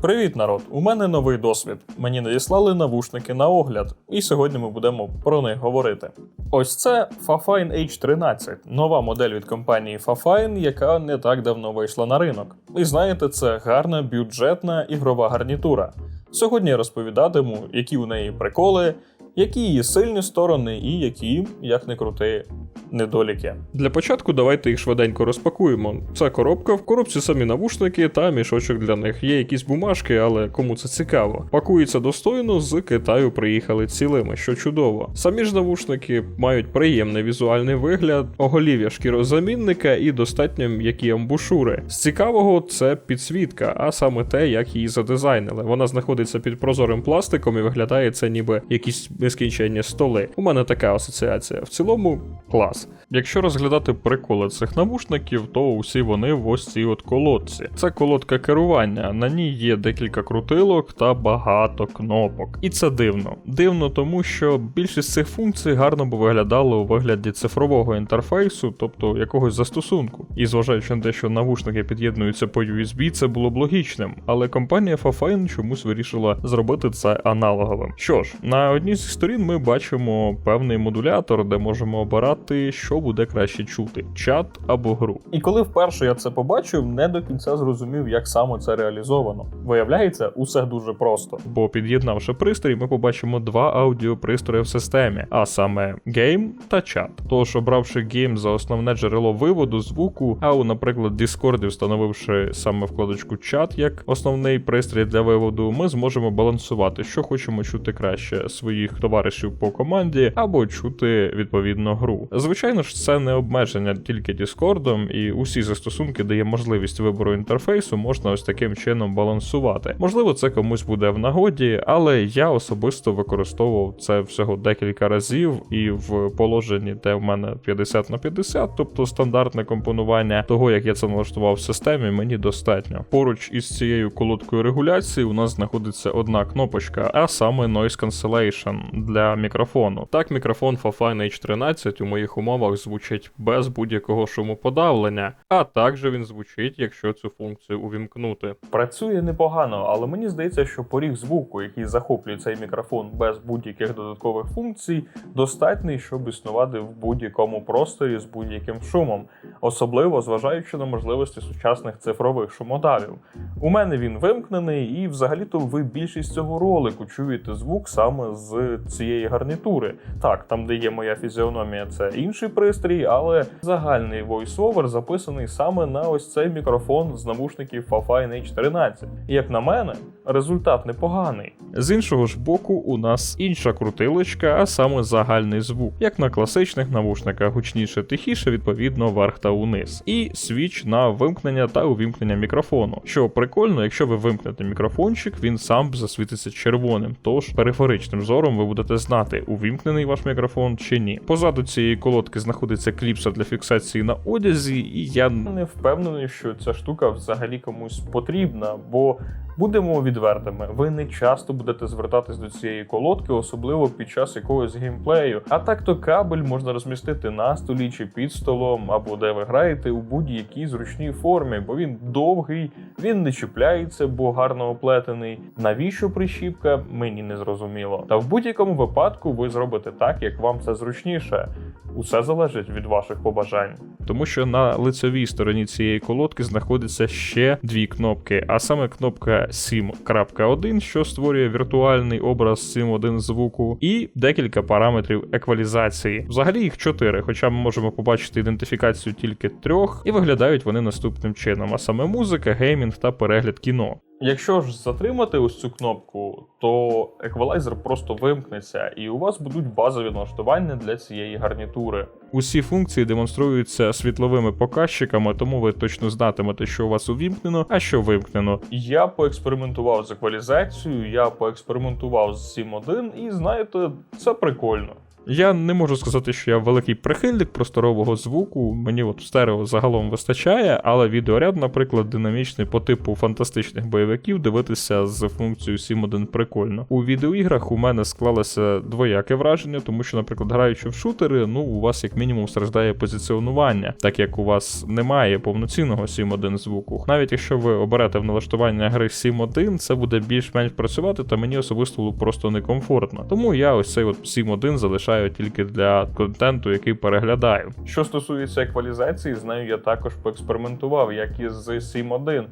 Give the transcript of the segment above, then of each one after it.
Привіт, народ! У мене новий досвід. Мені надіслали навушники на огляд, і сьогодні ми будемо про них говорити. Ось це Fafine H13, нова модель від компанії Fafine, яка не так давно вийшла на ринок. І знаєте, це гарна бюджетна ігрова гарнітура. Сьогодні я розповідатиму, які у неї приколи, які її сильні сторони і які, як не крути, недоліки. Для початку давайте їх швиденько розпакуємо. Це коробка, в коробці самі навушники та мішочок для них. Є якісь бумажки, але кому це цікаво. Пакується достойно, з Китаю приїхали цілими, що чудово. Самі ж навушники мають приємний візуальний вигляд, оголів'я шкірозамінника і достатньо м'які амбушури. З цікавого це підсвітка, а саме те, як її задизайнили. Вона знаходиться під прозорим пластиком і виглядає це ніби якісь нескінченні столи. У мене така асоціація. В цілому клас. Якщо розглядати приколи цих навушників, то усі вони в ось цій от колодці. Це колодка керування. На ній є декілька крутилок та багато кнопок. І це дивно. Дивно, тому що більшість цих функцій гарно би виглядали у вигляді цифрового інтерфейсу, тобто якогось застосунку. І зважаючи на те, що навушники під'єднуються по USB, це було б логічним. Але компанія Fafine чомусь вирішила зробити це аналоговим. Що ж, на одній з сторін ми бачимо певний модулятор, де можемо обирати, що буде краще чути: чат або гру. І коли вперше я це побачив, не до кінця зрозумів, як саме це реалізовано. Виявляється, усе дуже просто. Бо під'єднавши пристрій, ми побачимо два аудіопристрої в системі, а саме гейм та чат. Тож, обравши гейм за основне джерело виводу звуку, а у, наприклад, Discord встановивши саме вкладочку чат як основний пристрій для виводу, ми зможемо балансувати, що хочемо чути краще своїх товаришів по команді, або чути відповідно гру. Звичайно ж, це не обмеження тільки Діскордом, і усі застосунки, де є можливість вибору інтерфейсу, можна ось таким чином балансувати. Можливо, це комусь буде в нагоді, але я особисто використовував це всього декілька разів, і в положенні, де в мене 50 на 50, тобто стандартне компонування того, як я це налаштував в системі, мені достатньо. Поруч із цією колодкою регуляції у нас знаходиться одна кнопочка, а саме Noise Cancellation для мікрофону. Так, мікрофон Fafine H13 у моїх умовах звучить без будь-якого шумоподавлення, а також він звучить, якщо цю функцію увімкнути. Працює непогано, але мені здається, що поріг звуку, який захоплює цей мікрофон без будь-яких додаткових функцій, достатній, щоб існувати в будь-якому просторі з будь-яким шумом, особливо зважаючи на можливості сучасних цифрових шумодавів. У мене він вимкнений, і взагалі-то ви більшість цього ролику чуєте звук саме з цієї гарнітури. Так, там, де є моя фізіономія, це інший пристрій, але загальний voiceover записаний саме на ось цей мікрофон з навушників Fafine H13. І як на мене, результат непоганий. З іншого ж боку, у нас інша крутилочка, а саме загальний звук, як на класичних навушниках, гучніше тихіше, відповідно, вверх та униз, і свіч на вимкнення та увімкнення мікрофону. Що прикольно, якщо ви вимкнете мікрофончик, він сам засвітиться червоним. Тож периферичним зором ви будете знати, увімкнений ваш мікрофон чи ні. Позаду цієї колодки знаходиться кліпса для фіксації на одязі, і я не впевнений, що ця штука взагалі комусь потрібна, бо. Будемо відвертими, ви не часто будете звертатись до цієї колодки, особливо під час якогось геймплею. А так то кабель можна розмістити на столі чи під столом, або де ви граєте у будь-якій зручній формі, бо він довгий, він не чіпляється, бо гарно оплетений. Навіщо прищіпка, мені не зрозуміло. Та в будь-якому випадку ви зробите так, як вам це зручніше. Усе залежить від ваших побажань. Тому що на лицевій стороні цієї колодки знаходиться ще дві кнопки, а саме кнопка Sim.1, що створює віртуальний образ Sim1 звуку, і декілька параметрів еквалізації. Взагалі їх чотири, хоча ми можемо побачити ідентифікацію тільки трьох, і виглядають вони наступним чином: а саме музика, геймінг та перегляд кіно. Якщо ж затримати ось цю кнопку, то еквалайзер просто вимкнеться, і у вас будуть базові налаштування для цієї гарнітури. Усі функції демонструються світловими показчиками, тому ви точно знатимете, що у вас увімкнено, а що вимкнено. Я поекспериментував з еквалізацією, я поекспериментував з Sim 1, і знаєте, це прикольно. Я не можу сказати, що я великий прихильник просторового звуку. Мені от стерео загалом вистачає, але відеоряд, наприклад, динамічний по типу фантастичних бойовиків, дивитися з функцією Sim1 прикольно. У відеоіграх у мене склалося двояке враження, тому що, наприклад, граючи в шутери, ну у вас як мінімум страждає позиціонування, так як у вас немає повноцінного Sim1 звуку. Навіть якщо ви оберете в налаштування гри Sim1, це буде більш-менш працювати, та мені особисто було просто некомфортно. Тому я ось цей от Sim1 залишаю тільки для контенту, який переглядаю. Що стосується еквалізації, з нею я також поекспериментував, як і з Sim1.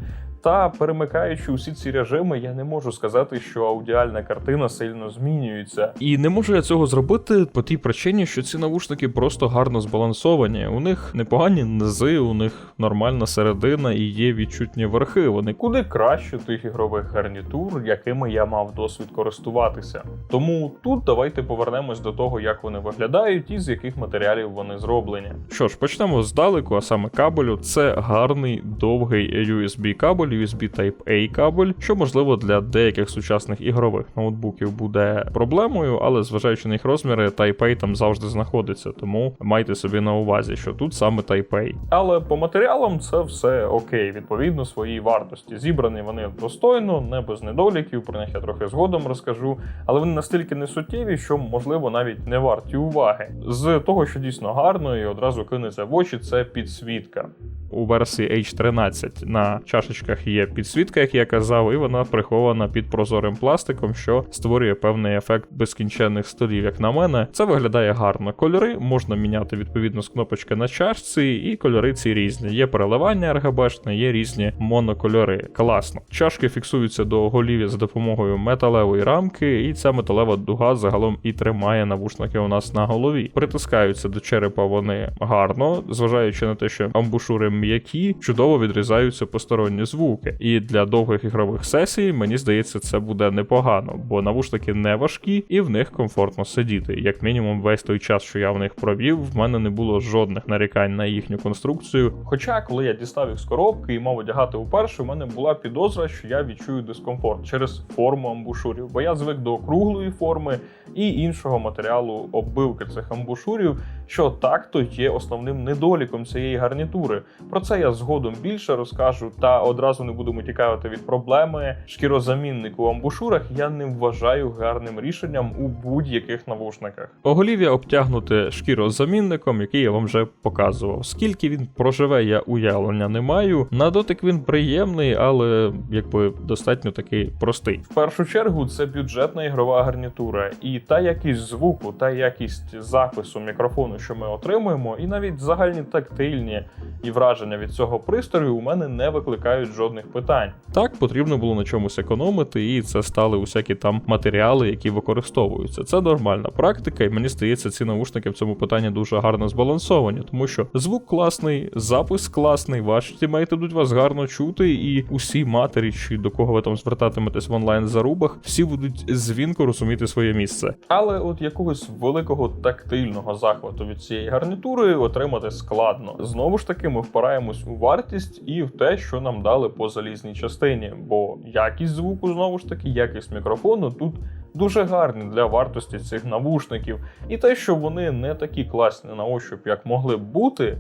Та перемикаючи усі ці режими, я не можу сказати, що аудіальна картина сильно змінюється. І не можу я цього зробити по тій причині, що ці навушники просто гарно збалансовані. У них непогані низи, у них нормальна середина і є відчутні верхи. Вони куди краще тих ігрових гарнітур, якими я мав досвід користуватися. Тому тут давайте повернемось до того, як вони виглядають і з яких матеріалів вони зроблені. Що ж, почнемо здалеку, а саме кабелю. Це гарний довгий USB кабель, USB Type-A кабель, що можливо для деяких сучасних ігрових ноутбуків буде проблемою, але зважаючи на їх розміри, Type-A там завжди знаходиться, тому майте собі на увазі, що тут саме Type-A. Але по матеріалам це все окей, відповідно своїй вартості. Зібрані вони достойно, не без недоліків, про них я трохи згодом розкажу, але вони настільки не суттєві, що можливо навіть не варті уваги. З того, що дійсно гарно і одразу кинеться в очі, це підсвітка. У версії H13 на чашечках є підсвітка, як я казав, і вона прихована під прозорим пластиком, що створює певний ефект безкінченних столів. Як на мене, це виглядає гарно. Кольори можна міняти відповідно з кнопочки на чашці, і кольори ці різні. Є переливання RGB, є різні монокольори. Класно. Чашки фіксуються до голів'я за допомогою металевої рамки, і ця металева дуга загалом і тримає навушники у нас на голові. Притискаються до черепа вони гарно, зважаючи на те, що амбушури м'які, чудово відрізаються посторонні звуки. І для довгих ігрових сесій, мені здається, це буде непогано, бо навушники не важкі і в них комфортно сидіти. Як мінімум, весь той час, що я в них провів, в мене не було жодних нарікань на їхню конструкцію. Хоча, коли я дістав їх з коробки і мав одягати вперше, у мене була підозра, що я відчую дискомфорт через форму амбушурів, бо я звик до круглої форми і іншого матеріалу оббивки цих амбушурів, що так-то є основним недоліком цієї гарнітури. Про це я згодом більше розкажу, та одразу не будемо тікати від проблеми. Шкірозамінник у амбушурах я не вважаю гарним рішенням у будь-яких навушниках. Оголів'я обтягнуте шкірозамінником, який я вам вже показував. Скільки він проживе, я уявлення не маю. На дотик він приємний, але якби достатньо такий простий. В першу чергу це бюджетна ігрова гарнітура, і та якість звуку, та якість запису мікрофону, що ми отримуємо, і навіть загальні тактильні і враження від цього пристрою у мене не викликають жодних питань. Так потрібно було на чомусь економити, і це стали усякі там матеріали, які використовуються. Це нормальна практика, і мені здається, ці наушники в цьому питанні дуже гарно збалансовані, тому що звук класний, запис класний, ваші тімейти будуть вас гарно чути, і усі матері, чи до кого ви там звертатиметесь в онлайн зарубах, всі будуть дзвінко розуміти своє місце. Але от якогось великого тактильного захвату від цієї гарнітури отримати складно. Знову ж таки, ми впираємось у вартість і в те, що нам дали по залізній частині, бо якість звуку знову ж таки, якість мікрофону тут. Дуже гарні для вартості цих навушників, і те, що вони не такі класні на ощуп, як могли б бути,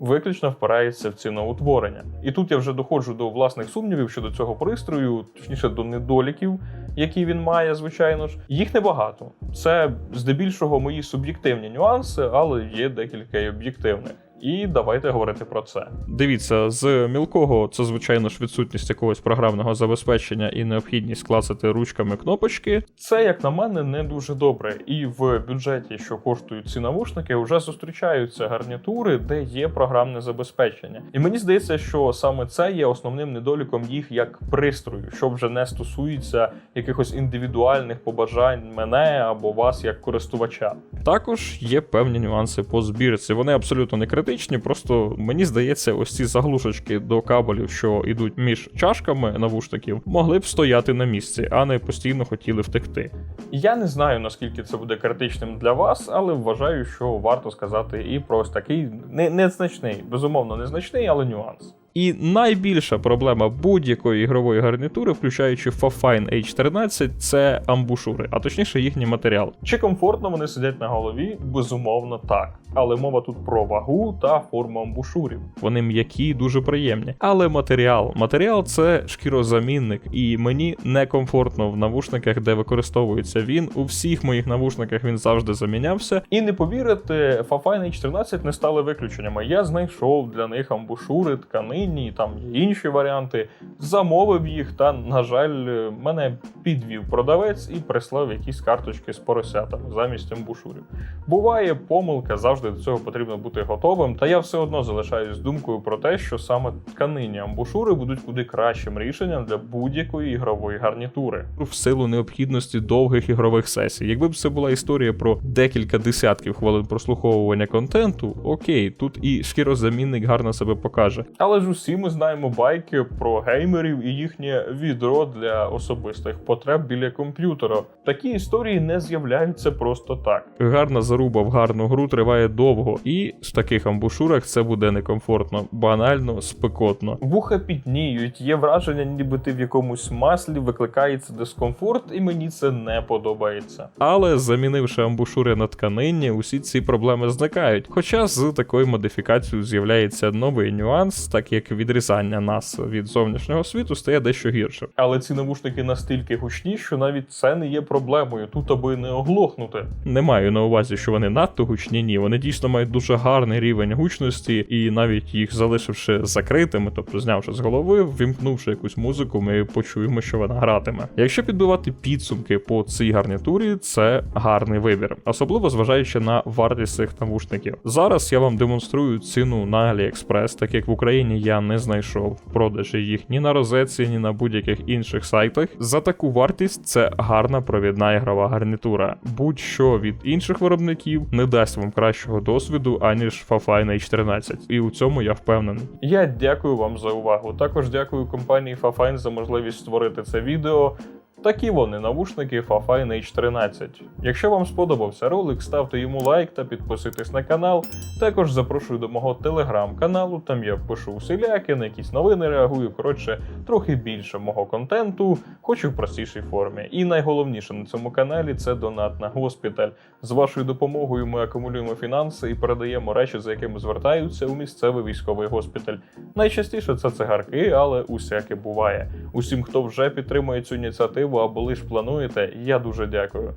виключно впирається в ціноутворення. І тут я вже доходжу до власних сумнівів щодо цього пристрою, точніше до недоліків, які він має, звичайно ж. Їх небагато. Це здебільшого мої суб'єктивні нюанси, але є декілька і об'єктивних. І давайте говорити про це. Дивіться, з мілкого це, звичайно ж, відсутність якогось програмного забезпечення і необхідність клацати ручками кнопочки. Це, як на мене, не дуже добре. І в бюджеті, що коштують ці навушники, вже зустрічаються гарнітури, де є програмне забезпечення. І мені здається, що саме це є основним недоліком їх як пристрою, що вже не стосується якихось індивідуальних побажань мене або вас як користувача. Також є певні нюанси по збірці. Вони абсолютно не критичні просто мені здається, ось ці заглушечки до кабелів, що йдуть між чашками навушників, могли б стояти на місці, а не постійно хотіли втекти. Я не знаю наскільки це буде критичним для вас, але вважаю, що варто сказати і про ось такий не, незначний, безумовно, незначний, але нюанс. І найбільша проблема будь-якої ігрової гарнітури, включаючи Fafine H13, це амбушури, а точніше їхній матеріал. Чи комфортно вони сидять на голові? Безумовно, так. Але мова тут про вагу та форму амбушурів. Вони м'які, дуже приємні. Але матеріал. Матеріал це шкірозамінник, і мені некомфортно в навушниках, де використовується він. У всіх моїх навушниках він завжди замінявся. І не повірите, Fafine H13 не стали виключеннями. Я знайшов для них амбушури, тканині, там є інші варіанти. Замовив їх, та, на жаль, мене підвів продавець і прислав якісь карточки з поросятами замість амбушурів. Буває помилка, завжди до цього потрібно бути готовим. Та я все одно залишаюсь думкою про те, що саме тканині амбушури будуть куди кращим рішенням для будь-якої ігрової гарнітури. В силу необхідності довгих ігрових сесій. Якби б це була історія про декілька десятків хвилин прослуховування контенту, окей, тут і шкірозамінник гарно себе покаже. Але ж усі ми знаємо байки про геймерів і їхнє відро для особистих потреб біля комп'ютера. Такі історії не з'являються просто так. Гарна заруба в гарну гру триває довго, і в таких амбушурах це буде некомфортно, банально, спекотно. Вуха підніють, є враження, ніби ти в якомусь маслі викликається дискомфорт, і мені це не подобається. Але замінивши амбушури на тканині, усі ці проблеми зникають. Хоча з такою модифікацією з'являється новий нюанс, так як відрізання нас від зовнішнього світу стає дещо гірше. Але ці навушники настільки гучні, що навіть це не є проблемою, тут аби не оглохнути. Не маю на увазі, що вони надто гучні, ні. Вони дійсно мають дуже гарний рівень гучності, і навіть їх залишивши закритими, тобто знявши з голови, вімкнувши якусь музику, ми почуємо, що вона гратиме. Якщо підбивати підсумки по цій гарнітурі, це гарний вибір, особливо зважаючи на вартість цих навушників. Зараз я вам демонструю ціну на AliExpress, так як в Україні я не знайшов продажі їх ні на розетці, ні на будь-яких інших сайтах. За таку вартість це гарна провідна ігрова гарнітура. Будь-що від інших виробників не дасть вам кращого досвіду, аніж Fafine H13. І у цьому я впевнений. Я дякую вам за увагу. Також дякую компанії Fafine за можливість створити це відео. Такі вони навушники Fafine H13. Якщо вам сподобався ролик, ставте йому лайк та підписуйтесь на канал. Також запрошую до мого телеграм-каналу, там я пишу усіляки, на якісь новини реагую. Коротше, трохи більше мого контенту, хоч і в простішій формі. І найголовніше на цьому каналі це донат на госпіталь. З вашою допомогою ми акумулюємо фінанси і передаємо речі, за якими звертаються у місцевий військовий госпіталь. Найчастіше це цигарки, але усяке буває. Усім, хто вже підтримує цю ініціативу можливо, або лиш плануєте. Я дуже дякую.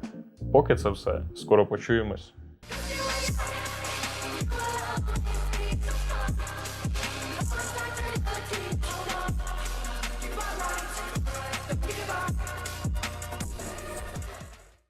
Поки це все. Скоро почуємось.